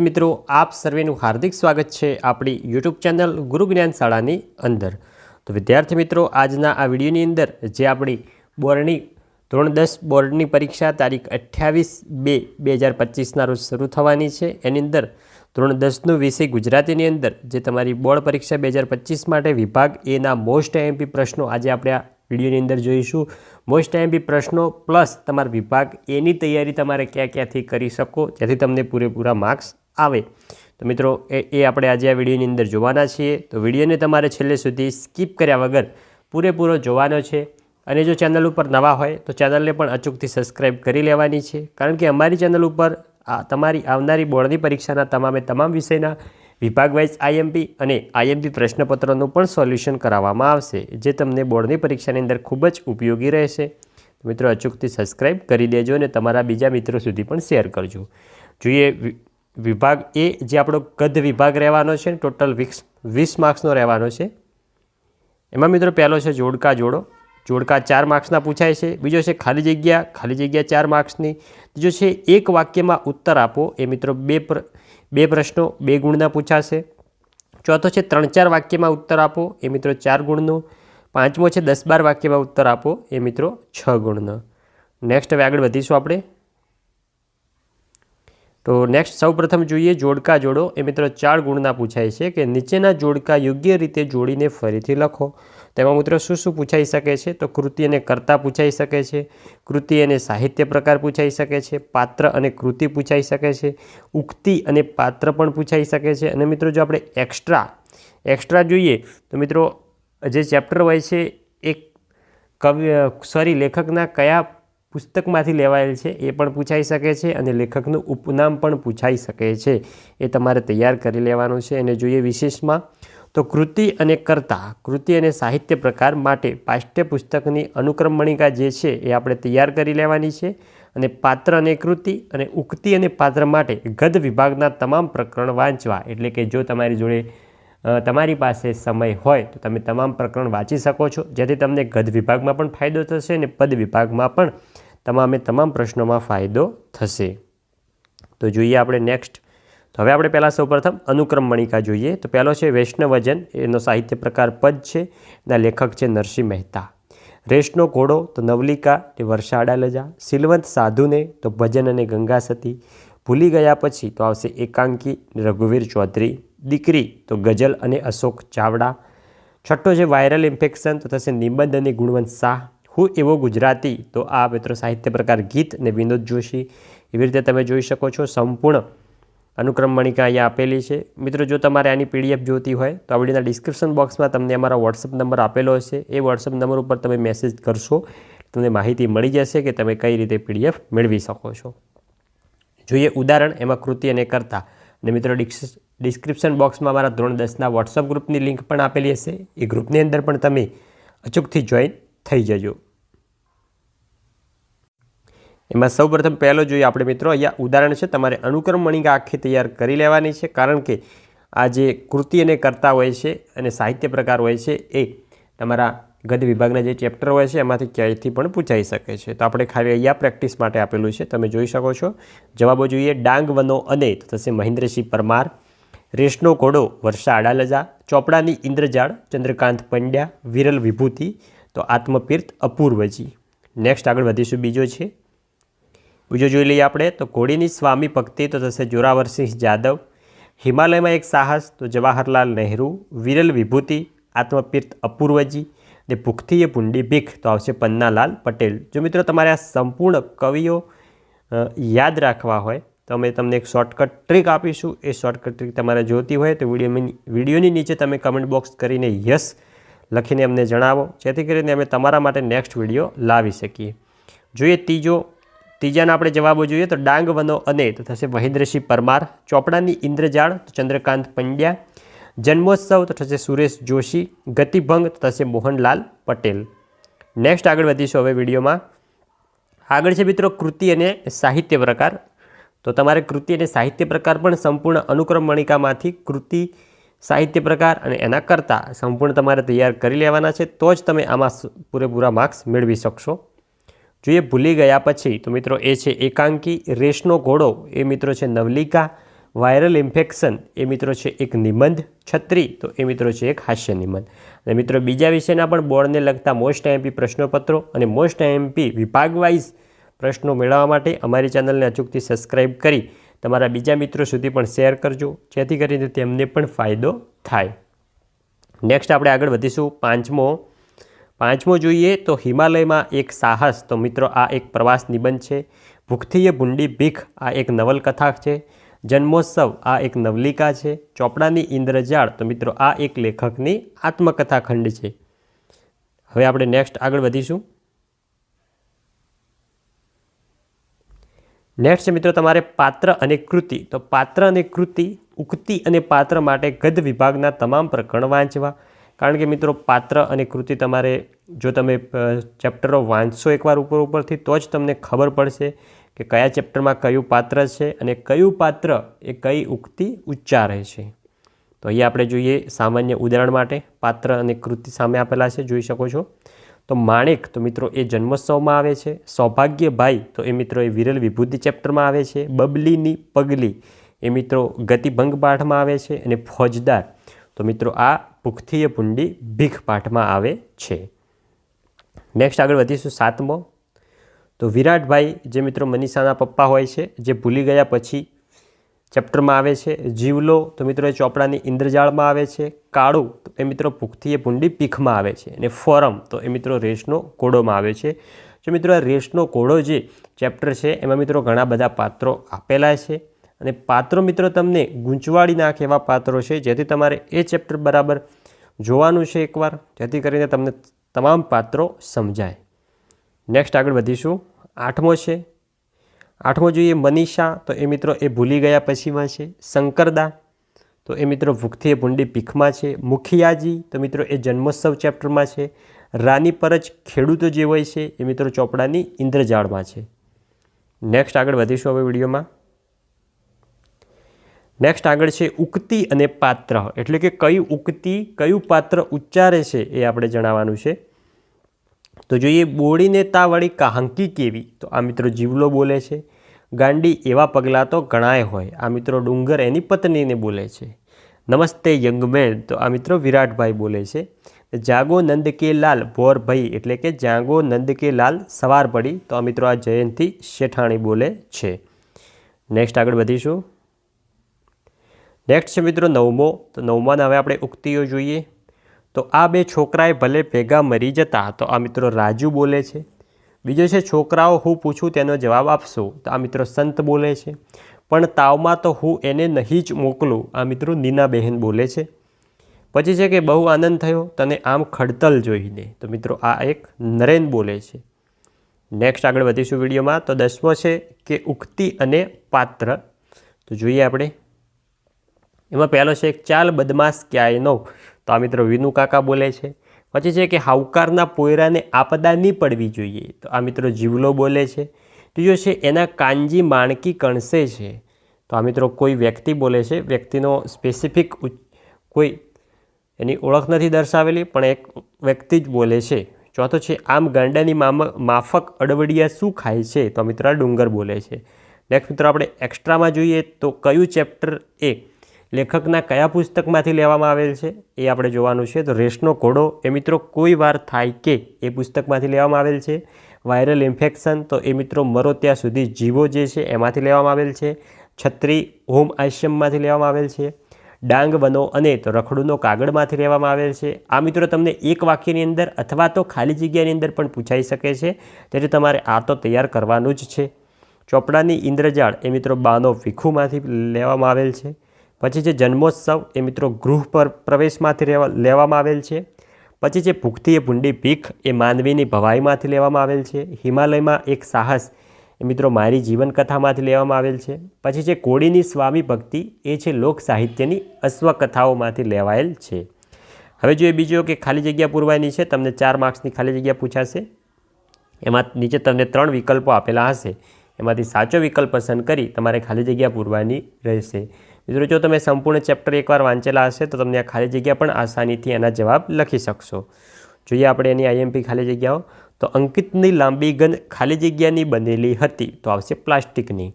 મિત્રો, આપ સર્વેનું હાર્દિક સ્વાગત છે આપણી યુટ્યુબ ચેનલ ગુરુ જ્ઞાન શાળાની અંદર. તો વિદ્યાર્થી મિત્રો, આજના આ વિડીયોની અંદર જે આપણી બોર્ડની ધોરણ દસ બોર્ડની પરીક્ષા તારીખ અઠ્યાવીસ બે બે હજાર પચીસના રોજ શરૂ થવાની છે. એની અંદર ધોરણ દસનો વિષય ગુજરાતીની અંદર, જે તમારી બોર્ડ પરીક્ષા બે હજાર પચીસ માટે વિભાગ એના મોસ્ટ એમપી પ્રશ્નો આજે આપણે આ વિડીયોની અંદર જોઈશું. મોસ્ટ એમપી પ્રશ્નો પ્લસ તમારા વિભાગ એની તૈયારી તમારે ક્યાં ક્યાંથી કરી શકો જેથી તમને પૂરેપૂરા માર્ક્સ આવે. તો મિત્રો, એ એ આપણે આજે આ વિડીયોની અંદર જોવાના છીએ. તો વિડીયોને તમારે છેલ્લે સુધી સ્કીપ કર્યા વગર પૂરેપૂરો જોવાનો છે. અને જો ચેનલ ઉપર નવા હોય, તો ચેનલને પણ અચૂકથી સબસ્ક્રાઈબ કરી લેવાની છે. કારણ કે અમારી ચેનલ ઉપર આ, તમારી આવનારી બોર્ડની પરીક્ષાના તમામે તમામ વિષયના વિભાગવાઇઝ આઈએમપી અને આઈએમપી પ્રશ્નપત્રોનું પણ સોલ્યુશન કરાવવામાં આવશે, જે તમને બોર્ડની પરીક્ષાની અંદર ખૂબ જ ઉપયોગી રહેશે. મિત્રો, અચૂકથી સબસ્ક્રાઈબ કરી દેજો અને તમારા બીજા મિત્રો સુધી પણ શેર કરજો. જોઈએ વિભાગ એ જે આપણો ગદ્ય વિભાગ રહેવાનો છે ટોટલ વીસ વીસ માર્ક્સનો રહેવાનો છે. એમાં મિત્રો પહેલો છે જોડકા જોડો. જોડકા ચાર માર્ક્સના પૂછાય છે. બીજો છે ખાલી જગ્યા ખાલી જગ્યા ચાર માર્ક્સની. ત્રીજો છે એક વાક્યમાં ઉત્તર આપો. એ મિત્રો બે બે પ્રશ્નો, બે ગુણના પૂછાશે. ચોથો છે ત્રણ ચાર વાક્યમાં ઉત્તર આપો. એ મિત્રો ચાર ગુણનો. પાંચમો છે દસ બાર વાક્યમાં ઉત્તર આપો. એ મિત્રો છ ગુણનો. નેક્સ્ટ હવે આગળ વધીશું આપણે. તો નેક્સ્ટ સૌપ્રથમ જોઈએ જોડકા જોડો. એ મિત્રો ચાર ગુણના પૂછાય છે કે નીચેના જોડકા યોગ્ય રીતે જોડીને ફરીથી લખો. તેમાં મિત્રો શું શું પૂછાઈ શકે છે? તો કૃતિ અને કર્તા પૂછાઈ શકે છે. કૃતિ અને સાહિત્ય પ્રકાર પૂછાઈ શકે છે. પાત્ર અને કૃતિ પૂછાઈ શકે છે. ઉક્તિ અને પાત્ર પણ પૂછાઈ શકે છે. અને મિત્રો જો આપણે એક્સ્ટ્રા એક્સ્ટ્રા જોઈએ, તો મિત્રો જે ચેપ્ટર હોય છે એ કવિ સોરી લેખકના કયા પુસ્તકમાંથી લેવાયેલ છે, એ પણ પૂછાઈ શકે છે અને લેખકનું ઉપનામ પણ પૂછાઈ શકે છે. એ તમારે તૈયાર કરી લેવાનું છે. અને જોઈએ વિશેષમાં, તો કૃતિ અને કર્તા, કૃતિ અને સાહિત્ય પ્રકાર માટે પાઠ્યપુસ્તકની અનુક્રમણિકા જે છે, એ આપણે તૈયાર કરી લેવાની છે. અને પાત્ર અને કૃતિ અને ઉક્તિ અને પાત્ર માટે ગદ વિભાગના તમામ પ્રકરણ વાંચવા, એટલે કે જો તમારી જોડે તમારી પાસે સમય હોય તો તમે તમામ પ્રકરણ વાંચી શકો છો. જેથી તમને ગદ વિભાગમાં પણ ફાયદો થશે અને પદ વિભાગમાં પણ તમામે તમામ પ્રશ્નોમાં ફાયદો થશે. તો જોઈએ આપણે નેક્સ્ટ. તો હવે આપણે પહેલાં સૌપ્રથમ અનુક્રમ મણિકા જોઈએ. તો પહેલો છે વૈષ્ણવજન. એનો સાહિત્ય પ્રકાર પદ છે. એના લેખક છે નરસિંહ મહેતા. રેશનો ઘોડો તો નવલિકા તે વર્ષા અડાલજા સિલવંત સાધુને તો ભજન અને ગંગા સતી ભૂલી ગયા પછી તો આવશે એકાંકી રઘુવીર ચૌધરી. દીકરી, તો ગઝલ અને અશોક ચાવડા. છઠ્ઠો છે વાયરલ ઇન્ફેક્શન તો થશે નિબંધ અને ગુણવંત શાહ. હું એવો ગુજરાતી, તો આ મિત્રો સાહિત્ય પ્રકાર ગીત અને વિનોદ જોશી. એવી રીતે તમે જોઈ શકો છો, સંપૂર્ણ અનુક્રમ મણિકા અહીંયા આપેલી છે. મિત્રો, જો તમારે આની પીડીએફ જોતી હોય, તો આ વિડીયોના ડિસ્ક્રિપ્શન બોક્સમાં તમને અમારો વોટ્સઅપ નંબર આપેલો હશે. એ વોટ્સઅપ નંબર ઉપર તમે મેસેજ કરશો, તમને માહિતી મળી જશે કે તમે કઈ રીતે પીડીએફ મેળવી શકો છો. જોઈએ ઉદાહરણ, એમાં કૃતિ અને કરતા. અને મિત્રો ડિસ્ક- ડિસ્ક્રિપ્શન બોક્સમાં મારા ધોરણ દસના વોટ્સઅપ ગ્રુપની લિંક પણ આપેલી હશે. એ ગ્રુપની અંદર પણ તમે અચૂકથી જોઈન થઈ જજો. એમાં સૌપ્રથમ પહેલો જોઈએ આપણે મિત્રો, અહીંયા ઉદાહરણ છે, તમારે અનુક્રમ મણિકા આખી તૈયાર કરી લેવાની છે, કારણ કે આ જે કૃતિ અને કરતા હોય છે અને સાહિત્ય પ્રકાર હોય છે એ તમારા ગદ વિભાગના જે ચેપ્ટર હોય છે એમાંથી ક્યાંયથી પણ પૂછાઈ શકે છે. તો આપણે ખાલી અહીંયા પ્રેક્ટિસ માટે આપેલું છે, તમે જોઈ શકો છો. જવાબો જોઈએ ડાંગ વનો અને તો થશે મહેન્દ્રસિંહ પરમાર. રેશનો ઘોડો, વર્ષા આડાલજા, ચોપડાની ઇન્દ્રજાળ, ચંદ્રકાંત પંડ્યા, વિરલ વિભૂતિ, તો આત્મપીર્થ અપૂર્વજી. નેક્સ્ટ આગળ વધીશું બીજો છે. બીજો જોઈ લઈએ આપણે, તો ઘોડીની સ્વામી ભક્તિ તો થશે જોરાવરસિંહ જાદવ. હિમાલયમાં એક સાહસ, તો જવાહરલાલ નહેરુ, વિરલ વિભૂતિ, આત્મપીર્થ અપૂર્વજી, ને ભૂખથી એ ભીખ, તો આવશે પન્નાલાલ પટેલ. જો મિત્રો તમારે આ સંપૂર્ણ કવિઓ યાદ રાખવા હોય તો અમે તમને એક શોર્ટકટ ટ્રીક આપીશું. એ શોર્ટકટ ટ્રીક તમારે જોતી હોય તો વીડિયો વિડીયોની નીચે તમે કમેન્ટ બોક્સ કરીને યસ લખીને અમને જણાવો. જેથી કરીને અમે તમારા માટે નેક્સ્ટ વીડિયો લાવી શકીએ. જોઈએ ત્રીજો, ત્રીજાના આપણે જવાબો જોઈએ તો ડાંગ વનો અને તો થશે મહેન્દ્રસિંહ પરમાર, ચોપડાની ઇન્દ્રજાળ તો ચંદ્રકાંત પંડ્યા, જન્મોત્સવ તો થશે સુરેશ જોશી, ગતિભંગ તો થશે મોહનલાલ પટેલ. નેક્સ્ટ આગળ વધીશું હવે વિડીયોમાં. આગળ છે મિત્રો કૃતિ અને સાહિત્ય પ્રકાર. તો તમારે કૃતિ અને સાહિત્ય પ્રકાર પણ સંપૂર્ણ અનુક્રમ મણિકામાંથી કૃતિ, સાહિત્ય પ્રકાર અને એના કરતાં સંપૂર્ણ તમારે તૈયાર કરી લેવાના છે, તો જ તમે આમાં પૂરેપૂરા માર્ક્સ મેળવી શકશો. જોઈએ, ભૂલી ગયા પછી, તો મિત્રો એ છે એકાંકી રેશનો ઘોડો, એ મિત્રો છે નવલિકા, વાયરલ ઇન્ફેક્શન, એ મિત્રો છે એક નિબંધ, છત્રી, તો એ મિત્રો છે એક હાસ્ય નિબંધ. અને મિત્રો બીજા વિષયના પણ બોર્ડને લગતા મોસ્ટ આઈએમપી પ્રશ્નપત્રો અને મોસ્ટ આઈએમપી વિભાગ વાઇઝ પ્રશ્નો મેળવવા માટે અમારી ચેનલને અચૂકથી સબસ્ક્રાઈબ કરી તમારા બીજા મિત્રો સુધી પણ શેર કરજો, જેથી કરીને તેમને પણ ફાયદો થાય. નેક્સ્ટ આપણે આગળ વધીશું પાંચમો. પાંચમો જોઈએ તો હિમાલયમાં એક સાહસ. તો મિત્રો, આ એક પ્રવાસ નિબંધ છે. ભૂખથીએ ભૂંડી ભીખ, આ એક નવલકથા છે. જન્મોત્સવ, આ એક નવલિકા છે. ચોપડાની ઇન્દ્રજાળ, તો મિત્રો, આ એક લેખકની આત્મકથા ખંડ છે. હવે આપણે નેક્સ્ટ આગળ વધીશું. નેક્સ્ટ છે મિત્રો, તમારે પાત્ર અને કૃતિ. તો પાત્ર અને કૃતિ, ઉક્તિ અને પાત્ર માટે ગદ વિભાગના તમામ પ્રકરણ વાંચવા. કારણ કે મિત્રો, પાત્ર અને કૃતિ તમારે, જો તમે ચેપ્ટરો વાંચશો એકવાર ઉપર ઉપરથી, તો જ તમને ખબર પડશે કે કયા ચેપ્ટરમાં કયું પાત્ર છે અને કયું પાત્ર એ કઈ ઉક્તિ ઉચ્ચારે છે. તો અહીંયા આપણે જોઈએ સામાન્ય ઉદાહરણ માટે. પાત્ર અને કૃતિ સામે આપેલા છે, જોઈ શકો છો. તો માણેક, તો મિત્રો એ જન્મોત્સવમાં આવે છે. સૌભાગ્યભાઈ, તો એ મિત્રો એ વિરલ વિભૂતિ ચેપ્ટરમાં આવે છે. બબલીની પગલી, એ મિત્રો ગતિભંગ પાઠમાં આવે છે અને ફોજદાર. તો મિત્રો આ પુખ્થીય પુંડી ભીખ પાઠમાં આવે છે. નેક્સ્ટ આગળ વધીશું સાતમો. તો વિરાટભાઈ, જે મિત્રો મનીષાના પપ્પા હોય છે, જે ભૂલી ગયા પછી ચેપ્ટરમાં આવે છે, જીવલો તો મિત્રો એ ચોપડાની ઇન્દ્રજાળમાં આવે છે, કાળું તો એ મિત્રો પુખ્થીએ પુંડી પીખમાં આવે છે અને ફોરમ તો એ મિત્રો રેસનો કોડોમાં આવે છે. જો મિત્રો આ રેસનો કોડો જે ચેપ્ટર છે, એમાં મિત્રો ઘણા બધા પાત્રો આપેલા છે અને પાત્રો મિત્રો તમને ગૂંચવાડી નાખે એવા પાત્રો છે, જેથી તમારે એ ચેપ્ટર બરાબર જોવાનું છે એકવાર, જેથી કરીને તમને તમામ પાત્રો સમજાય. નેક્સ્ટ આગળ વધીશું. આઠમો છે આઠમો જોઈએ મનીષા, તો એ મિત્રો એ ભૂલી ગયા પછીમાં છે. શંકરદા તો એ મિત્રો ભૂખથી ભૂંડી ભીખમાં છે. મુખિયાજી, તો મિત્રો એ જન્મોત્સવ ચેપ્ટરમાં છે. રાની પરજ ખેડૂતો જે હોય છે, એ મિત્રો ચોપડાની ઇન્દ્રજાળમાં છે. નેક્સ્ટ આગળ વધીશું હવે વિડીયોમાં. નેક્સ્ટ આગળ છે ઉક્તિ અને પાત્ર. એટલે કે કઈ ઉક્તિ, કયું પાત્ર ઉચ્ચારે છે એ આપણે જણાવવાનું છે. તો જોઈએ બોળીને તાવાળી કહાંકી કેવી? તો આ મિત્રો જીવલો બોલે છે. ગાંડી એવા પગલાં તો ઘણાય હોય. આ મિત્રો ડુંગર એની પત્નીને બોલે છે. નમસ્તે યંગમેન. તો આ મિત્રો વિરાટભાઈ બોલે છે. જાગો નંદ કે ભોરભાઈ એટલે કે જાગો નંદ કે સવાર પડી. તો આ મિત્રો આ જયંતી શેઠાણી બોલે છે. નેક્સ્ટ આગળ વધીશું. નેક્સ્ટ છે મિત્રો નવમો. તો નવમાના હવે આપણે ઉક્તિઓ જોઈએ. તો આ બે છોકરાએ ભલે ભેગા મરી જતા, તો આ મિત્રો રાજુ બોલે છે. બીજો છે, છોકરાઓ, હું પૂછું તેનો જવાબ આપશો. તો આ મિત્રો સંત બોલે છે. પણ તાવમાં તો હું એને નહીં જ મોકલું. આ મિત્રો નીનાબહેન બોલે છે. પછી છે કે, બહુ આનંદ થયો, તને આમ ખડતલ જોઈને. તો મિત્રો આ એક નરેન બોલે છે. નેક્સ્ટ આગળ વધીશું વિડીયોમાં. તો દસમો છે, કે ઉક્તિ અને પાત્ર. તો જોઈએ આપણે. એમાં પહેલો છે, ચાલ બદમાશ ક્યાંય નો તો આ મિત્રો વિનુ કાકા બોલે છે. પછી છે કે હાવકારના પોયરાને આપદા નહીં પડવી જોઈએ. તો આ મિત્રો જીવલો બોલે છે. ત્રીજો છે એના કાંજી માણકી કણસે છે. તો આ મિત્રો કોઈ વ્યક્તિ બોલે છે. વ્યક્તિનો સ્પેસિફિક કોઈ એની ઓળખ નથી દર્શાવેલી, પણ એક વ્યક્તિ જ બોલે છે. ચોથો છે આમ ગાંડાની માફક અડવડિયા શું ખાય છે? તો મિત્રો આ ડુંગર બોલે છે. નેક્સ્ટ મિત્રો આપણે એક્સ્ટ્રામાં જોઈએ તો કયું ચેપ્ટર એ લેખકના કયા પુસ્તકમાંથી લેવામાં આવેલ છે એ આપણે જોવાનું છે. તો રેસનો ઘોડો, એ મિત્રો કોઈ વાર થાય કે એ પુસ્તકમાંથી લેવામાં આવેલ છે. વાયરલ ઇન્ફેક્શન, તો એ મિત્રો મરો ત્યાં સુધી જીવો જે છે એમાંથી લેવામાં આવેલ છે. છત્રી હોમ આશ્રમમાંથી લેવામાં આવેલ છે. ડાંગ બનો અને તો રખડુનો કાગળમાંથી લેવામાં આવેલ છે. આ મિત્રો તમને એક વાક્યની અંદર અથવા તો ખાલી જગ્યાની અંદર પણ પૂછાઈ શકે છે. તેથી તમારે આ તો તૈયાર કરવાનું જ છે. ચોપડાની ઇન્દ્રજાળ, એ મિત્રો બાનો ભીખુમાંથી લેવામાં આવેલ છે. પછી છે જન્મોત્સવ એ મિત્રો ગૃહ પર પ્રવેશમાંથી લેવા લેવામાં આવેલ છે. પછી છે એ ભૂંડી ભીખ એ માનવીની ભવાઈમાંથી લેવામાં આવેલ છે. હિમાલયમાં એક સાહસ એ મિત્રો મારી જીવનકથામાંથી લેવામાં આવેલ છે. પછી છે કોળીની સ્વામી ભક્તિ એ છે લોક સાહિત્યની અશ્વકથાઓમાંથી લેવાયેલ છે. હવે જોઈએ બીજો કે ખાલી જગ્યા પૂરવાની છે. તમને ચાર માર્ક્સની ખાલી જગ્યા પૂછાશે. એમાં નીચે તમને ત્રણ વિકલ્પો આપેલા હશે. એમાંથી સાચો વિકલ્પ પસંદ કરી તમારે ખાલી જગ્યા પૂરવાની રહેશે. મિત્રો, જો તમે સંપૂર્ણ ચેપ્ટર એકવાર વાંચેલા હશે, તો તમને આ ખાલી જગ્યા પણ આસાનીથી એના જવાબ લખી શકશો. જોઈએ આપણે એની આઈએમપી ખાલી જગ્યાઓ. તો અંકિતની લાંબી ગન ખાલી જગ્યાની બનેલી હતી, તો આવશે પ્લાસ્ટિકની.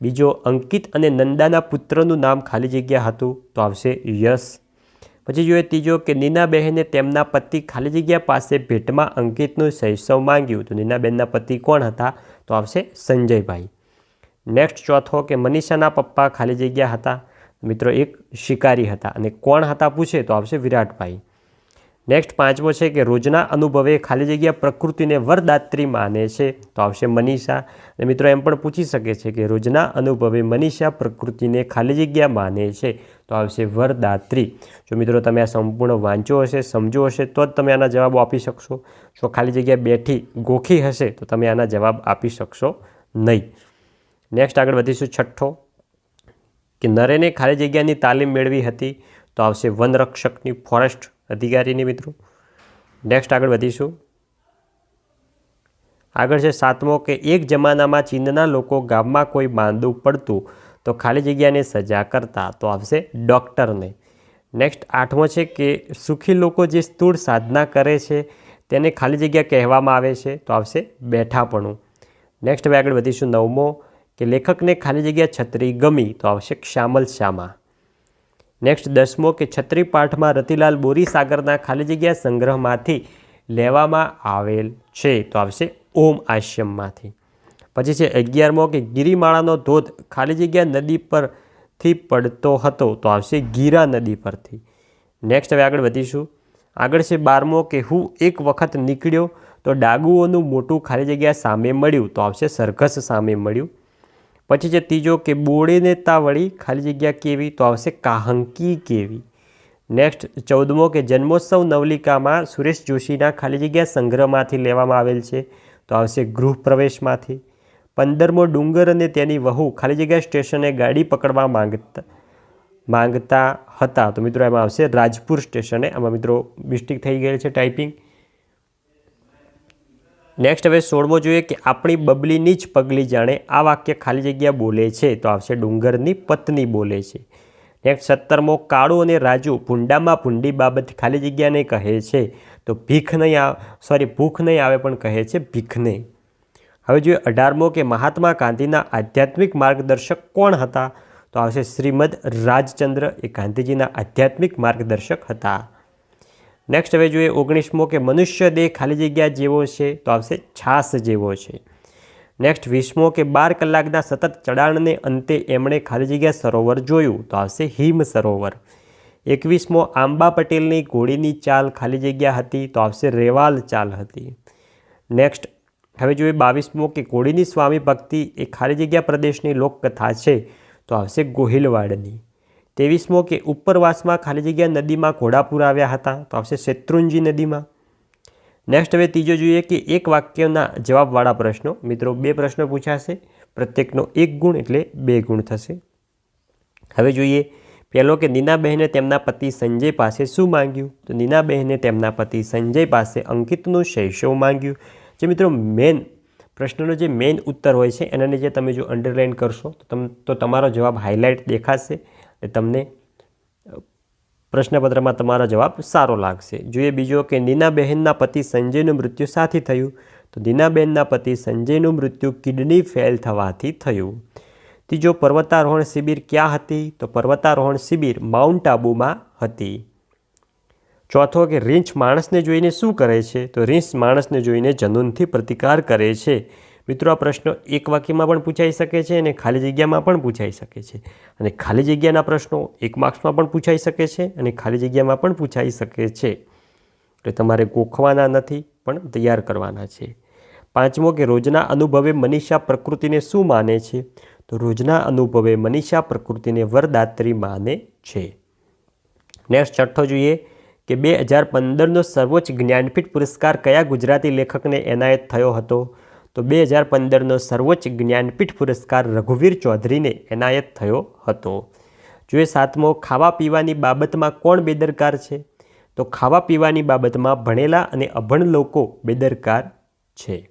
બીજો, અંકિત અને નંદાના પુત્રનું નામ ખાલી જગ્યા હતું, તો આવશે યશ. પછી જોઈએ ત્રીજો કે નીનાબહેને તેમના પતિ ખાલી જગ્યા પાસે ભેટમાં અંકિતનું શૈશવ માંગ્યું, તો નીનાબેનના પતિ કોણ હતા? તો આવશે સંજયભાઈ. નેક્સ્ટ ચોથો કે મનીષાના પપ્પા ખાલી જગ્યા હતા મિત્રો, એક શિકારી હતા અને કોણ હતા પૂછે તો આવશે વિરાટભાઈ. નેક્સ્ટ પાંચમો છે કે રોજના અનુભવે ખાલી જગ્યા પ્રકૃતિને વરદાત્રી માને છે તો આવશે મનીષા. અને મિત્રો, એમ પણ પૂછી શકે છે કે રોજના અનુભવે મનીષા પ્રકૃતિને ખાલી જગ્યા માને છે તો આવશે વરદાત્રી. જો મિત્રો, તમે આ સંપૂર્ણ વાંચો હશે, સમજો હશે, તો જ તમે આના જવાબો આપી શકશો. જો ખાલી જગ્યા બેઠી ગોખી હશે તો તમે આના જવાબ આપી શકશો નહીં. નેક્સ્ટ આગળ વધીશું છઠ્ઠો. કે નરેને ખાલી જગ્યાની તાલીમ મેળવી હતી, તો આવશે વનરક્ષકની ફોરેસ્ટ અધિકારીની મિત્રો. નેક્સ્ટ આગળ વધીશું. આગળ છે સાતમો કે એક જમાનામાં ચીનના લોકો ગામમાં કોઈ માંદું પડતું, તો ખાલી જગ્યાને સજા કરતા, તો આવશે ડૉક્ટરને. નેક્સ્ટ આઠમો છે કે સુખી લોકો જે સ્થૂળ સાધના કરે છે, તેને ખાલી જગ્યા કહેવામાં આવે છે, તો આવશે બેઠાપણું. નેક્સ્ટ હવે આગળ વધીશું નવમો. કે લેખકને ખાલી જગ્યા છત્રી ગમી તો આવશે શ્યામલ શ્યામા. નેક્સ્ટ દસમો કે છત્રી પાઠમાં રતિલાલ બોરીસાગરના ખાલી જગ્યા સંગ્રહમાંથી લેવામાં આવેલ છે તો આવશે ઓમ આશ્યમમાંથી પછી છે અગિયારમો કે ગિરિમાળાનો ધોધ ખાલી જગ્યા નદી પરથી પડતો હતો તો આવશે ગીરા નદી પરથી. નેક્સ્ટ હવે આગળ વધીશું. આગળ છે બારમો કે હું એક વખત નીકળ્યો તો ડાગુઓનું મોટું ખાલી જગ્યા સામે મળ્યું તો આવશે સરઘસ સામે મળ્યું. પછી છે ત્રીજો કે બોળીને તાવળી, ખાલી જગ્યા કેવી? તો આવશે કાહંકી કેવી? નેક્સ્ટ ચૌદમો કે જન્મોત્સવ નવલિકામાં સુરેશ જોશીના ખાલી જગ્યા સંગ્રહમાંથી લેવામાં આવેલ છે. તો આવશે ગૃહ પ્રવેશમાંથી પંદરમો, ડુંગર અને તેની વહુ ખાલી જગ્યા સ્ટેશને ગાડી પકડવા માંગતા માંગતા હતા. તો મિત્રો, એમાં આવશે રાજપુર સ્ટેશને. આમાં મિત્રો, મિસ્ટેક થઈ ગયેલ છે ટાઈપિંગ. નેક્સ્ટ હવે સોળમો જોઈએ કે આપણી બબલીની જ પગલી જાણે આ વાક્ય ખાલી જગ્યા બોલે છે તો આવશે ડુંગરની પત્ની બોલે છે. નેક્સ્ટ સત્તરમો, કાળુ અને રાજુ ભૂંડામાં ભૂંડી બાબત ખાલી જગ્યાને કહે છે તો ભીખ નહીં આવે સોરી ભૂખ નહીં આવે પણ કહે છે ભીખ નહીં. હવે જોઈએ અઢારમો કે મહાત્મા ગાંધીના આધ્યાત્મિક માર્ગદર્શક કોણ હતા? તો આવશે શ્રીમદ રાજચંદ્ર એ ગાંધીજીના આધ્યાત્મિક માર્ગદર્શક હતા. નેક્સ્ટ હવે જોઈએ ઓગણીસમો કે મનુષ્ય દેહ ખાલી જગ્યા જેવો છે તો આવશે છાસ જેવો છે. નેક્સ્ટ વીસમો કે બાર કલાકના સતત ચડાણને અંતે એમણે ખાલી જગ્યા સરોવર જોયું તો આવશે હિમ સરોવર. એકવીસમો આંબા પટેલની ઘોડીની ચાલ ખાલી જગ્યા હતી તો આવશે રેવાલ ચાલ હતી. નેક્સ્ટ હવે જોઈએ બાવીસમો કે ઘોડીની સ્વામી ભક્તિ એ ખાલી જગ્યા પ્રદેશની લોકકથા છે તો આવશે ગોહિલવાડની. ત્રેવીસમો કે ઉપરવાસમાં ખાલી જગ્યા નદીમાં ઘોડાપુર આવ્યા હતા. તો આવશે શેત્રુંજી નદીમાં. નેક્સ્ટ હવે ત્રીજો જોઈએ કે એક વાક્યના જવાબવાળા પ્રશ્નો. મિત્રો, બે પ્રશ્નો પૂછાશે. પ્રત્યેકનો એક ગુણ એટલે બે ગુણ થશે. હવે જોઈએ, પહેલો કે નીનાબહેને તેમના પતિ સંજય પાસે શું માંગ્યું? તો નીનાબહેને તેમના પતિ સંજય પાસે અંકિતનું શૈશવ માંગ્યું? જે મિત્રો મેન પ્રશ્નનો જે મેઇન ઉત્તર હોય છે, એનાને જે તમે જો અંડરલાઇન કરશો, તો તમ, તો તમારો જવાબ હાઇલાઇટ દેખાશે. એ તમને પ્રશ્નપત્રમાં તમારો જવાબ સારો લાગશે. જોઈએ બીજો કે નીનાબહેનના પતિ સંજયનું મૃત્યુ સાથી થયું? તો નીનાબહેનના પતિ સંજયનું મૃત્યુ કિડની ફેલ થવાથી થયું. ત્રીજો, પર્વતારોહણ શિબિર ક્યાં હતી? તો પર્વતારોહણ શિબિર માઉન્ટ આબુમાં હતી. ચોથો કે રીંછ માણસને જોઈને શું કરે છે? તો રીંછ માણસને જોઈને જનૂનથી પ્રતિકાર કરે છે. મિત્રો, આ પ્રશ્નો એક વાક્યમાં પણ પૂછાઈ શકે છે અને ખાલી જગ્યામાં પણ પૂછાઈ શકે છે. અને ખાલી જગ્યાના પ્રશ્નો એક માર્ક્સમાં પણ પૂછાઈ શકે છે અને ખાલી જગ્યામાં પણ પૂછાઈ શકે છે. એટલે તમારે ગોખવાના નથી, પણ તૈયાર કરવાના છે. પાંચમો કે રોજના અનુભવે મનીષા પ્રકૃતિને શું માને છે? તો રોજના અનુભવે મનીષા પ્રકૃતિને વરદાત્રી માને છે. નેક્સ્ટ છઠ્ઠો જોઈએ કે બે હજાર પંદરનો સર્વોચ્ચ જ્ઞાનપીઠ પુરસ્કાર કયા ગુજરાતી લેખકને એનાયત થયો હતો? તો બે હજાર પંદરનો સર્વોચ્ચ જ્ઞાનપીઠ પુરસ્કાર રઘુવીર ચૌધરીને એનાયત થયો હતો. જોઈએ સાતમો ખાવા પીવાની બાબતમાં કોણ બેદરકાર છે? તો ખાવા પીવાની બાબતમાં ભણેલા અને અભણ લોકો બેદરકાર છે.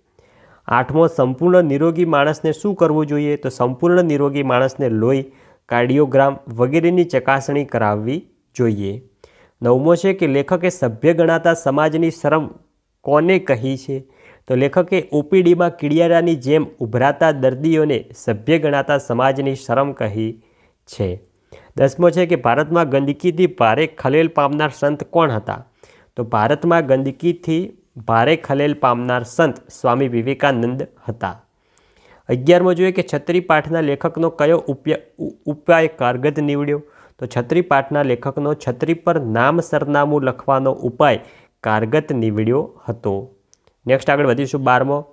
આઠમો સંપૂર્ણ નિરોગી માણસને શું કરવું જોઈએ? તો સંપૂર્ણ નિરોગી માણસને લોહી, કાર્ડિયોગ્રામ વગેરેની ચકાસણી કરાવવી જોઈએ. નવમો છે કે લેખકે સભ્ય ગણાતા સમાજની શરમ કોને કહી છે? તો લેખકે ઓપીડીમાં કીડિયારાની જેમ ઉભરાતા દર્દીઓને સભ્ય ગણાતા સમાજની શરમ કહી છે. દસમો છે કે ભારતમાં ગંદકીથી ભારે ખલેલ પામનાર સંત કોણ હતા? તો ભારતમાં ગંદકીથી ભારે ખલેલ પામનાર સંત સ્વામી વિવેકાનંદ હતા. અગિયારમો જોઈએ કે છત્રીપાઠના લેખકનો કયો ઉપાય કારગત નીવડ્યો? તો છત્રીપાઠના લેખકનો છત્રી પર નામ સરનામું લખવાનો ઉપાય કારગત નીવડ્યો હતો. નેક્સ્ટ આગળ વધીશું બારમો.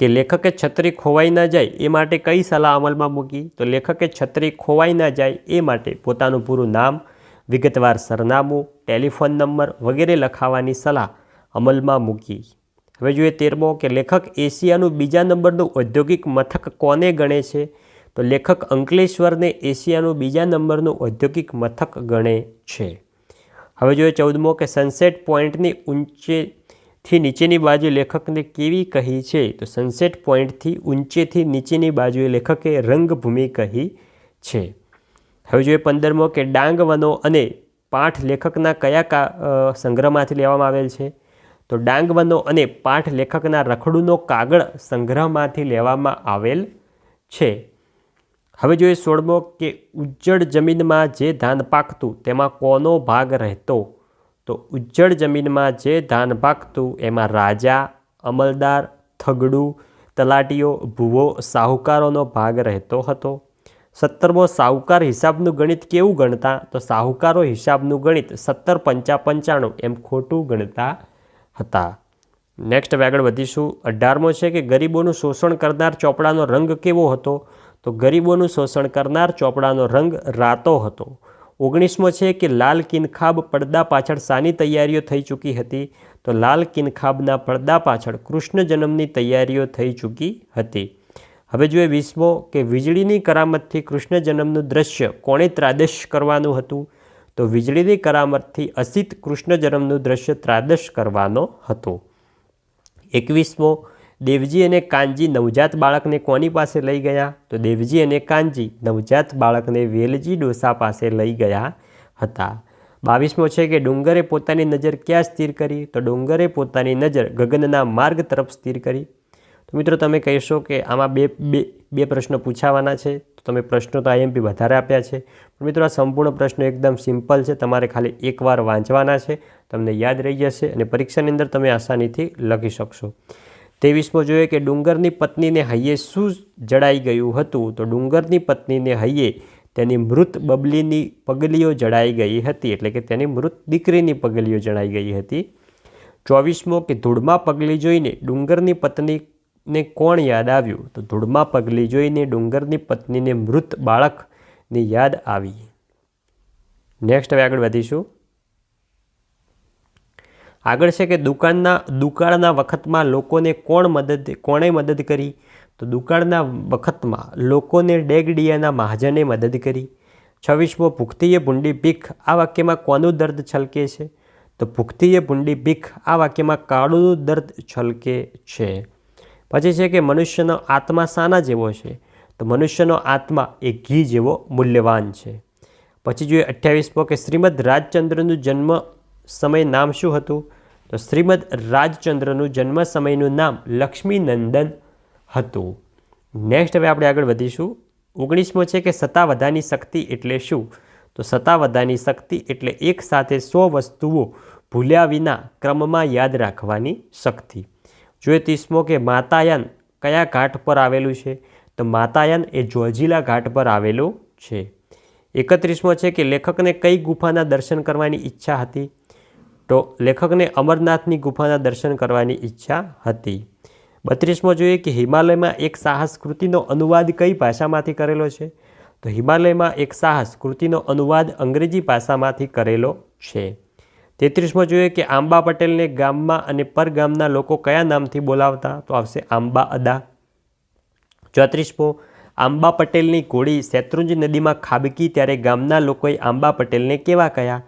કે લેખકે છત્રી ખોવાઈ ન જાય એ માટે કઈ સલાહ અમલમાં મૂકી? તો લેખકે છત્રી ખોવાઈ ન જાય એ માટે પોતાનું પૂરું નામ, વિગતવાર સરનામું, ટેલિફોન નંબર વગેરે લખાવાની સલાહ અમલમાં મૂકી. હવે જોઈએ તેરમો, કે લેખક એશિયાનું બીજા નંબરનું ઔદ્યોગિક મથક કોને ગણે છે? તો લેખક અંકલેશ્વરને એશિયાનું બીજા નંબરનું ઔદ્યોગિક મથક ગણે છે. હવે જોઈએ ચૌદમો, કે સનસેટ પોઈન્ટની ઊંચેથી નીચેની બાજુ લેખકને કેવી કહી છે? તો સનસેટ પોઈન્ટથી ઊંચેથી નીચેની બાજુએ લેખકે રંગભૂમિ કહી છે. હવે જોઈએ પંદરમો કે ડાંગ વનો અને પાઠ લેખકના કયા કા સંગ્રહમાંથી લેવામાં આવેલ છે? તો ડાંગ વનો અને પાઠ લેખકના રખડુનો કાગળ સંગ્રહમાંથી લેવામાં આવેલ છે. હવે જોઈએ સોળમો કે ઉજ્જડ જમીનમાં જે ધાન પાકતું તેમાં કોનો ભાગ રહેતો? તો ઉજ્જડ જમીનમાં જે ધાન પાકતું, એમાં રાજા, અમલદાર, થગડું, તલાટીઓ, ભૂવો, સાહુકારોનો ભાગ રહેતો હતો. સત્તરમો સાહુકાર હિસાબનું ગણિત કેવું ગણતા? તો સાહુકારો હિસાબનું ગણિત સત્તર પંચા પંચાણું એમ ખોટું ગણતા હતા. નેક્સ્ટ હવે આગળ વધીશું. અઢારમો છે કે ગરીબોનું શોષણ કરનાર ચોપડાનો રંગ કેવો હતો? તો ગરીબોનું શોષણ કરનાર ચોપડાનો રંગ રાતો હતો. ઓગણીસમો છે કે લાલ કિનખાબ પડદા પાછળ શાની તૈયારીઓ થઈ ચૂકી હતી. તો લાલ કિનખાબના પડદા પાછળ કૃષ્ણ જન્મની તૈયારીઓ થઈ ચૂકી હતી. હવે જોઈએ વીસમો કે વીજળીની કરામતથી કૃષ્ણ જન્મનું દ્રશ્ય કોણે ત્રાદશ કરવાનું હતું? તો વીજળીની કરામતથી અસિત કૃષ્ણ જન્મનું દ્રશ્ય ત્રાદશ કરવાનો હતો. એકવીસમો દેવજી અને કાનજી નવજાત બાળકને કોની પાસે લઈ ગયા? તો દેવજી અને કાનજી નવજાત બાળકને વેલજી ડોસા પાસે લઈ ગયા હતા. બાવીસમો છે કે ડુંગરે પોતાની નજર ક્યાં સ્થિર કરી? તો ડુંગરે પોતાની નજર ગગનના માર્ગ તરફ સ્થિર કરી. તો મિત્રો, તમે કહેશો કે આમાં બે બે બે પ્રશ્નો પૂછાવાના છે. તો તમે પ્રશ્નો તો આઈએમપી વધારે આપ્યા છે. પણ મિત્રો, આ સંપૂર્ણ પ્રશ્નો એકદમ સિમ્પલ છે. તમારે ખાલી એકવાર વાંચવાના છે. તમને યાદ રહી જશે અને પરીક્ષાની અંદર તમે આસાનીથી લખી શકશો. ત્રેવીસમો જોઈએ કે ડુંગરની પત્નીને હૈયે શું જડાઈ ગયું હતું? તો ડુંગરની પત્નીને હૈયે તેની મૃત બબલીની પગલીઓ જડાઈ ગઈ હતી. એટલે કે તેની મૃત દીકરીની પગલીઓ જડાઈ ગઈ હતી. ચોવીસમો કે ધૂળમાં પગલી જોઈને ડુંગરની પત્નીને કોણ યાદ આવ્યું? તો ધૂળમાં પગલી જોઈને ડુંગરની પત્નીને મૃત બાળકની યાદ આવી. નેક્સ્ટ હવે આગળ વધીશું. આગળ છે કે દુકાનના, દુકાળના વખતમાં લોકોને કોણ મદદ, કોણે મદદ કરી? તો દુકાળના વખતમાં લોકોને ડેગડિયાના મહાજને મદદ કરી. છવ્વીસમો ભૂખતીએ ભૂંડી ભીખ આ વાક્યમાં કોનું દર્દ છલકે છે? તો ભૂખતીએ ભૂંડી ભીખ આ વાક્યમાં કાળુનું દર્દ છલકે છે. પછી છે કે મનુષ્યનો આત્મા સાના જેવો છે. તો મનુષ્યનો આત્મા એ ઘી જેવો મૂલ્યવાન છે. પછી જોઈએ અઠ્યાવીસમો કે શ્રીમદ રાજચંદ્રનું જન્મ સમય નામ શું હતું? તો શ્રીમદ રાજચંદ્રનું જન્મ સમયનું નામ લક્ષ્મીનંદન હતું. નેક્સ્ટ હવે આપણે આગળ વધીશું. ઓગણીસમો છે કે સત્તાવધાની શક્તિ એટલે શું? તો સત્તાવધાની શક્તિ એટલે એક સાથે સો વસ્તુઓ ભૂલ્યા વિના ક્રમમાં યાદ રાખવાની શક્તિ. ત્રીસમો કે માતાયન કયા ઘાટ પર આવેલું છે? તો માતાયન એ જોજીલા ઘાટ પર આવેલું છે. એકત્રીસમો છે કે લેખકને કઈ ગુફાના દર્શન કરવાની ઈચ્છા હતી? તો લેખકને અમરનાથની ગુફાના દર્શન કરવાની ઈચ્છા હતી. બત્રીસમો જોઈએ કે હિમાલયમાં એક સાહસ કૃતિનો અનુવાદ કઈ ભાષામાંથી કરેલો છે? તો હિમાલયમાં એક સાહસ કૃતિનો અનુવાદ અંગ્રેજી ભાષામાંથી કરેલો છે. તેત્રીસમો જોઈએ કે આંબા પટેલને ગામમાં અને પરગામના લોકો કયા નામથી બોલાવતા? તો આવશે આંબા અદા. ચોત્રીસમો, આંબા પટેલની ઘોડી શેત્રુંજ નદીમાં ખાબકી ત્યારે ગામના લોકોએ આંબા પટેલને કેવા કહ્યા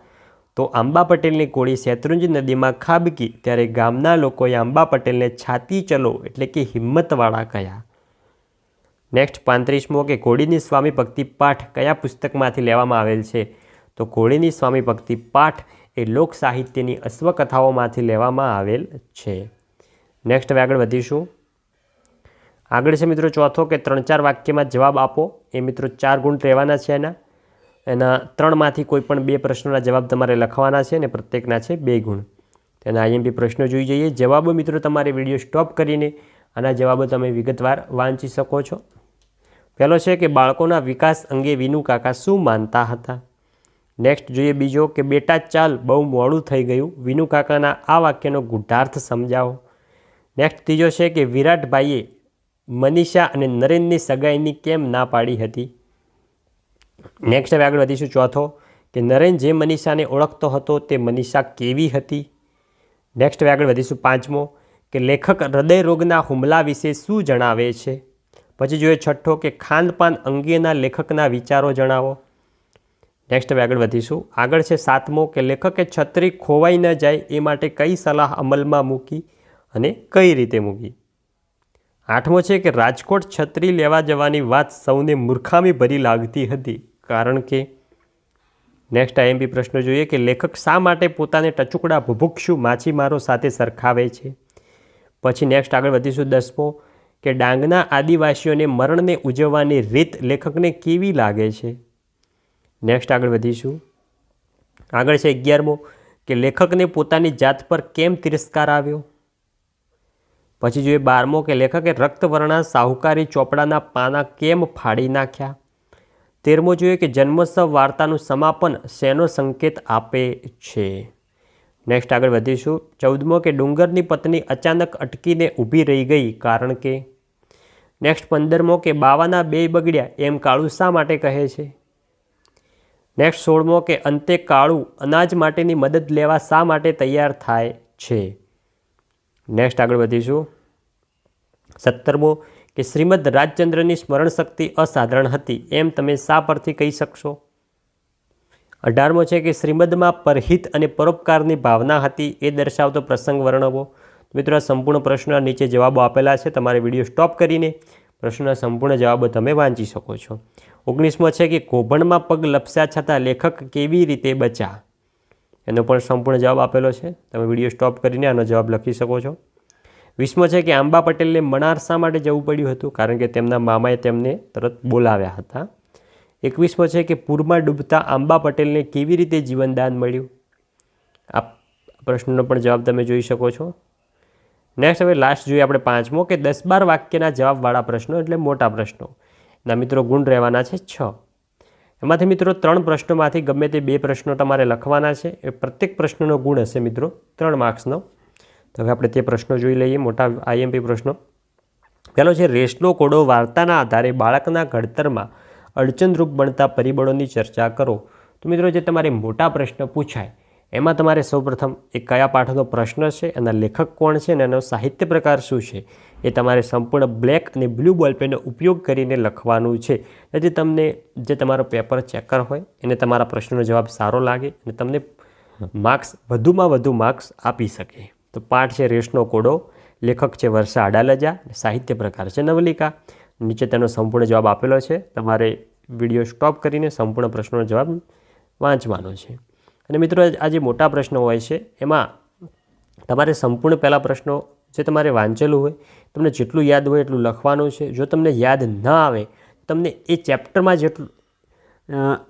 તો આંબા પટેલની કોળી શેત્રુંજ નદીમાં ખાબકી ત્યારે ગામના લોકોએ આંબા પટેલને છાતી ચલો એટલે કે હિંમતવાળા કહ્યા નેક્સ્ટ પાંત્રીસમો કે ઘોડીની સ્વામી ભક્તિ પાઠ કયા પુસ્તકમાંથી લેવામાં આવેલ છે? તો ઘોડીની સ્વામી ભક્તિ પાઠ એ લોક સાહિત્યની અશ્વકથાઓમાંથી લેવામાં આવેલ છે. નેક્સ્ટ હવે આગળ વધીશું. આગળ છે મિત્રો ચોથો કે ત્રણ ચાર વાક્યમાં જવાબ આપો. એ મિત્રો ચાર ગુણ રહેવાના છે એના. એના ત્રણમાંથી કોઈ પણ બે પ્રશ્નોના જવાબ તમારે લખવાના છે અને પ્રત્યેકના છે બે ગુણ. તેના આઈએમપી પ્રશ્નો જોઈ જઈએ. જવાબો મિત્રો તમારે વીડિયો સ્ટોપ કરીને આના જવાબો તમે વિગતવાર વાંચી શકો છો. પહેલો છે કે બાળકોના વિકાસ અંગે વિનુ કાકા શું માનતા હતા? નેક્સ્ટ જોઈએ બીજો કે બેટા ચાલ, બહુ મોડું થઈ ગયું. વિનુ કાકાના આ વાક્યનો ગુઢાર્થ સમજાવો. નેક્સ્ટ ત્રીજો છે કે વિરાટભાઈએ મનીષા અને નરેનની સગાઈની કેમ ના પાડી હતી? નેક્સ્ટ હવે આગળ વધીશું ચોથો, કે નરેન જે મનીષાને ઓળખતો હતો તે મનીષા કેવી હતી? નેક્સ્ટ હવે આગળ વધીશું પાંચમો, કે લેખક હૃદય રોગના હુમલા વિશે શું જણાવે છે? પછી જોઈએ છઠ્ઠો, કે ખાનપાન અંગેના લેખકના વિચારો જણાવો. નેક્સ્ટ હવે આગળ વધીશું. આગળ છે સાતમો, કે લેખકે છત્રી ખોવાઈ ન જાય એ માટે કઈ સલાહ અમલમાં મૂકી અને કઈ રીતે મૂકી? આઠમો છે કે રાજકોટ છત્રી લેવા જવાની વાત સૌને મૂર્ખામી ભરી લાગતી હતી. કારણ કે નેક્સ્ટ આઈએમપી પ્રશ્ન જોઈએ કે લેખક શા માટે પોતાને ટચુકડા ભુભુક્ષુ માછીમારો સાથે સરખાવે છે? પછી નેક્સ્ટ આગળ વધીશું દસમો, કે ડાંગના આદિવાસીઓને મરણને ઉજવવાની રીત લેખકને કેવી લાગે છે? નેક્સ્ટ આગળ વધીશું. આગળ છે અગિયારમો, કે લેખકને પોતાની જાત પર કેમ તિરસ્કાર આવ્યો? પછી જોઈએ બારમો, કે લેખકે રક્તવર્ણા સાહુકારી ચોપડાના પાના કેમ ફાડી નાખ્યા? તેરમો જોઈએ કે જન્મોત્સવ વાર્તાનું સમાપન શેનો સંકેત આપે છે? નેક્સ્ટ આગળ વધીશું. ચૌદમો કે ડુંગરની પત્ની અચાનક અટકીને ઊભી રહી ગઈ કારણ કે? નેક્સ્ટ પંદરમો કે બાવાના બે બગડ્યા એમ કાળું શા માટે કહે છે? નેક્સ્ટ સોળમો કે અંતે કાળું અનાજ માટેની મદદ લેવા શા માટે તૈયાર થાય છે? નેક્સ્ટ આગળ વધીશું. સત્તરમો કે શ્રીમદ રાજચંદ્રની સ્મરણ શક્તિ અસાધારણ હતી. એમ તમે શા પરથી કહી શકશો? અઢારમો છે કે શ્રીમદમાં પરહિત અને પરોપકારની ભાવના હતી એ દર્શાવતો પ્રસંગ વર્ણવો. મિત્રો, આ સંપૂર્ણ પ્રશ્નના નીચે જવાબો આપેલા છે. તમારે વીડિયો સ્ટોપ કરીને પ્રશ્નના સંપૂર્ણ જવાબો તમે વાંચી શકો છો. ઓગણીસમો છે કે કોભણમાં પગ લપસ્યા છતાં લેખક કેવી રીતે બચા એનો પણ સંપૂર્ણ જવાબ આપેલો છે. તમે વીડિયો સ્ટોપ કરીને આનો જવાબ લખી શકો છો. વીસમો છે કે આંબા પટેલને મણાર શા માટે જવું પડ્યું હતું? કારણ કે તેમના મામાએ તેમને તરત બોલાવ્યા હતા. એકવીસમો છે કે પૂરમાં ડૂબતા આંબા પટેલને કેવી રીતે જીવનદાન મળ્યું? આ પ્રશ્નનો પણ જવાબ તમે જોઈ શકો છો. નેક્સ્ટ હવે લાસ્ટ જોઈએ આપણે પાંચમો કે દસ બાર વાક્યના જવાબવાળા પ્રશ્નો એટલે મોટા પ્રશ્નો. ના મિત્રો, ગુણ રહેવાના છે છ. એમાંથી મિત્રો ત્રણ પ્રશ્નોમાંથી ગમે તે બે પ્રશ્નો તમારે લખવાના છે. એ પ્રત્યેક પ્રશ્નનો ગુણ હશે મિત્રો, ત્રણ માર્ક્સનો. તો હવે આપણે તે પ્રશ્નો જોઈ લઈએ, મોટા આઈએમપી પ્રશ્નો. પહેલો છે રેસનો કોડો વાર્તાના આધારે બાળકના ઘડતરમાં અડચણરૂપ બનતા પરિબળોની ચર્ચા કરો. તો મિત્રો, જે તમારે મોટા પ્રશ્ન પૂછાય, એમાં તમારે સૌપ્રથમ એ કયા પાઠનો પ્રશ્ન છે, એના લેખક કોણ છે અને એનો સાહિત્ય પ્રકાર શું છે, એ તમારે સંપૂર્ણ બ્લેક અને બ્લુ બોલપેનનો ઉપયોગ કરીને લખવાનું છે. જેથી તમને જે તમારો પેપર ચેકર હોય, એને તમારા પ્રશ્નનો જવાબ સારો લાગે અને તમને માર્ક્સ, વધુમાં વધુ માર્ક્સ આપી શકે. તો પાઠ છે રેસનો કોડો, લેખક છે વર્ષા અડાલજા સાહિત્ય પ્રકાર છે નવલિકા. નીચે તેનો સંપૂર્ણ જવાબ આપેલો છે. તમારે વીડિયો સ્ટોપ કરીને સંપૂર્ણ પ્રશ્નોનો જવાબ વાંચવાનો છે. અને મિત્રો, આ જે મોટા પ્રશ્નો હોય છે, એમાં તમારે સંપૂર્ણ પહેલાં પ્રશ્નો જે તમારે વાંચેલું હોય, તમને જેટલું યાદ હોય એટલું લખવાનું છે. જો તમને યાદ ન આવે, તમને એ ચેપ્ટરમાં જેટલું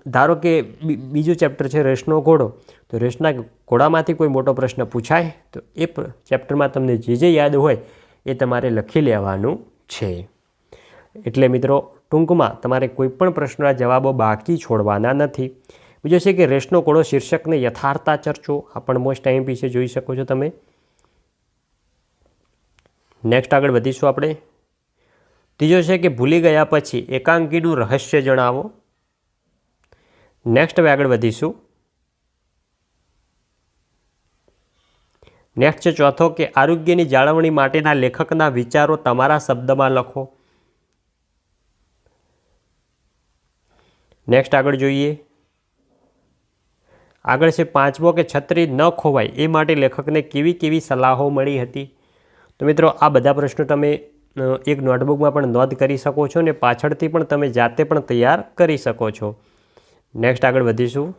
ધારો કે બીજું ચેપ્ટર છે રેસનો ઘોડો. તો રેસના ઘોડામાંથી કોઈ મોટો પ્રશ્ન પૂછાય, તો એ ચેપ્ટરમાં તમને જે જે યાદ હોય એ તમારે લખી લેવાનું છે. એટલે મિત્રો, ટૂંકમાં તમારે કોઈપણ પ્રશ્નના જવાબો બાકી છોડવાના નથી. બીજો છે કે રેસનો ઘોડો શીર્ષકને યથાર્થતા ચર્ચો. આ પણ મોસ્ટ ટાઈમ પીછે જોઈ શકો છો તમે. નેક્સ્ટ આગળ વધીશું આપણે. ત્રીજો છે કે ભૂલી ગયા પછી એકાંકીનું રહસ્ય જણાવો. નેક્સ્ટ હવે આગળ વધીશું. નેક્સ્ટ છે ચોથો કે આરોગ્યની જાળવણી માટેના લેખકના વિચારો તમારા શબ્દમાં લખો. નેક્સ્ટ આગળ જોઈએ. આગળ છે પાંચમો કે છત્રી ન ખોવાય એ માટે લેખકને કેવી કેવી સલાહો મળી હતી. તો મિત્રો, આ બધા પ્રશ્નો તમે એક નોટબુકમાં પણ નોંધ કરી શકો છો અને પાછળથી પણ તમે જાતે પણ તૈયાર કરી શકો છો. નેક્સ્ટ આગળ વધીશું.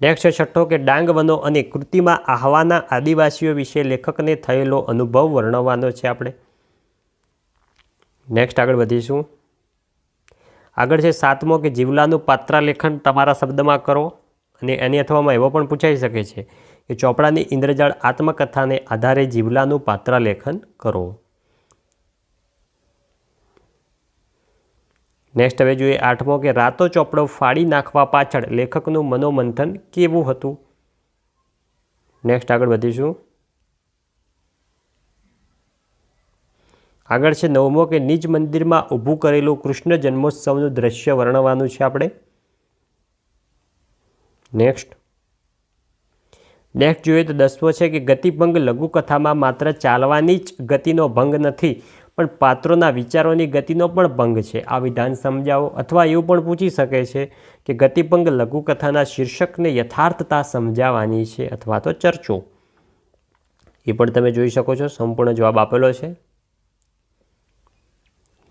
નેક્સ્ટ છઠ્ઠો કે ડાંગ વનો અને કૃતિમાં આહવાના આદિવાસીઓ વિશે લેખકને થયેલો અનુભવ વર્ણવવાનો છે આપણે. નેક્સ્ટ આગળ વધીશું. આગળ છે સાતમો કે જીવલાનું પાત્રાલેખન તમારા શબ્દમાં કરો અને એની અથવામાં એવો પણ પૂછાઈ શકે છે કે ચોપડાની ઇન્દ્રજાળ આત્મકથાને આધારે જીવલાનું પાત્રાલેખન કરો. નેક્સ્ટ હવે જોઈએ આઠમો કે રાતો ચોપડો ફાડી નાખવા પાછળ લેખકનું મનોમંથન કેવું હતું? નેક્સ્ટ આગળ વધીશું. આગળ છે નવમો કે નિજ મંદિરમાં ઊભું કરેલું કૃષ્ણ જન્મોત્સવનું દ્રશ્ય વર્ણવવાનું છે આપણે. નેક્સ્ટ. નેક્સ્ટ જોઈએ તો દસમો છે કે ગતિભંગ લઘુકથામાં માત્ર ચાલવાની જ ગતિનો ભંગ નથી પણ પાત્રોના વિચારોની ગતિનો પણ ભંગ છે. આ વિધાન સમજાવો અથવા એવું પણ પૂછી શકે છે કે ગતિભંગ લઘુકથાના શીર્ષકને યથાર્થતા સમજાવવાની છે અથવા તો ચર્ચો. એ પણ તમે જોઈ શકો છો. સંપૂર્ણ જવાબ આપેલો છે.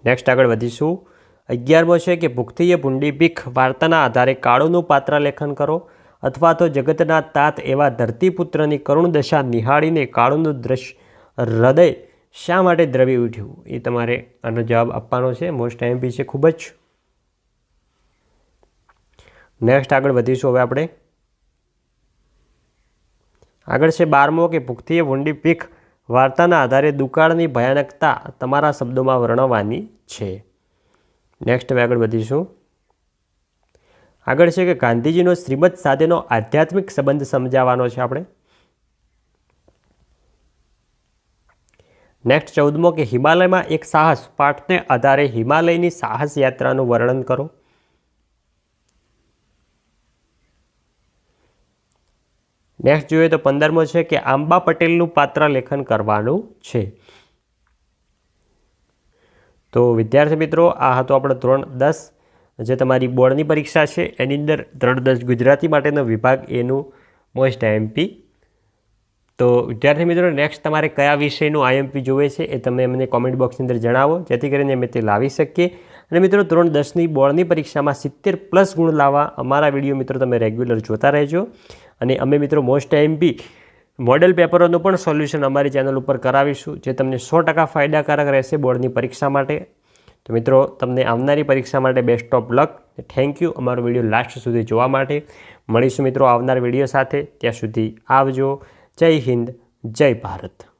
નેક્સ્ટ આગળ વધીશું. અગિયારમો છે કે ભૂખતીએ ભૂંડી ભીખ વાર્તાના આધારે કાળોનું પાત્ર લેખન કરો અથવા તો જગતના તાત એવા ધરતીપુત્રની કરુણ દશા નિહાળીને કાળોનું દ્રશ્ય હૃદય શા માટે દ્રવી ઉઠ્યું? એ તમારે આનો જવાબ આપવાનો છે. મોસ્ટ એમપી છે ખૂબ જ. નેક્સ્ટ આગળ વધીશું હવે આપણે. આગળ છે બારમો કે ભૂખતીએ ભૂંડી પીખ વાર્તાના આધારે દુકાળની ભયાનકતા તમારા શબ્દોમાં વર્ણવવાની છે. નેક્સ્ટ હવે આગળ વધીશું. આગળ છે કે ગાંધીજીનો શ્રીમદ સાથેનો આધ્યાત્મિક સંબંધ સમજાવવાનો છે આપણે. નેક્સ્ટ ચૌદમો કે હિમાલયમાં એક સાહસ પાઠને આધારે હિમાલયની સાહસ યાત્રાનું વર્ણન કરો. નેક્સ્ટ જોઈએ તો પંદરમો છે કે આંબા પટેલનું પાત્ર લેખન કરવાનું છે. તો વિદ્યાર્થી મિત્રો, આ હતો આપણો ધોરણ દસ, જે તમારી બોર્ડની પરીક્ષા છે. એની અંદર ધોરણ દસ ગુજરાતી માટેનો વિભાગ એનું મોસ્ટ આઈએમપી તો વિદ્યાર્થી મિત્રો નેક્સ્ટ તમારે કયા વિષયનું આઈએમપી જોવે છે એ તમે મને કોમેન્ટ બોક્સની અંદર જણાવો. જેથી કરીને અમે તે લાવી શકીએ. અને મિત્રો, ધોરણ દસની બોર્ડની પરીક્ષામાં સિત્તેર પ્લસ ગુણ લાવવા અમારા વીડિયો મિત્રો તમે રેગ્યુલર જોતા રહેજો. અને અમે મિત્રો મોસ્ટ આઈએમપી મોડેલ પેપરોનું પણ સોલ્યુશન અમારી ચેનલ ઉપર કરાવીશું, જે તમને સો ટકા ફાયદાકારક રહેશે બોર્ડની પરીક્ષા માટે. તો મિત્રો, તમને આવનારી પરીક્ષા માટે best of luck thank you અમારો વીડિયો લાસ્ટ સુધી જોવા માટે. મળીશું મિત્રો આવનાર વીડિયો સાથે. ત્યાં સુધી આવજો. જય હિન્દ જય ભારત.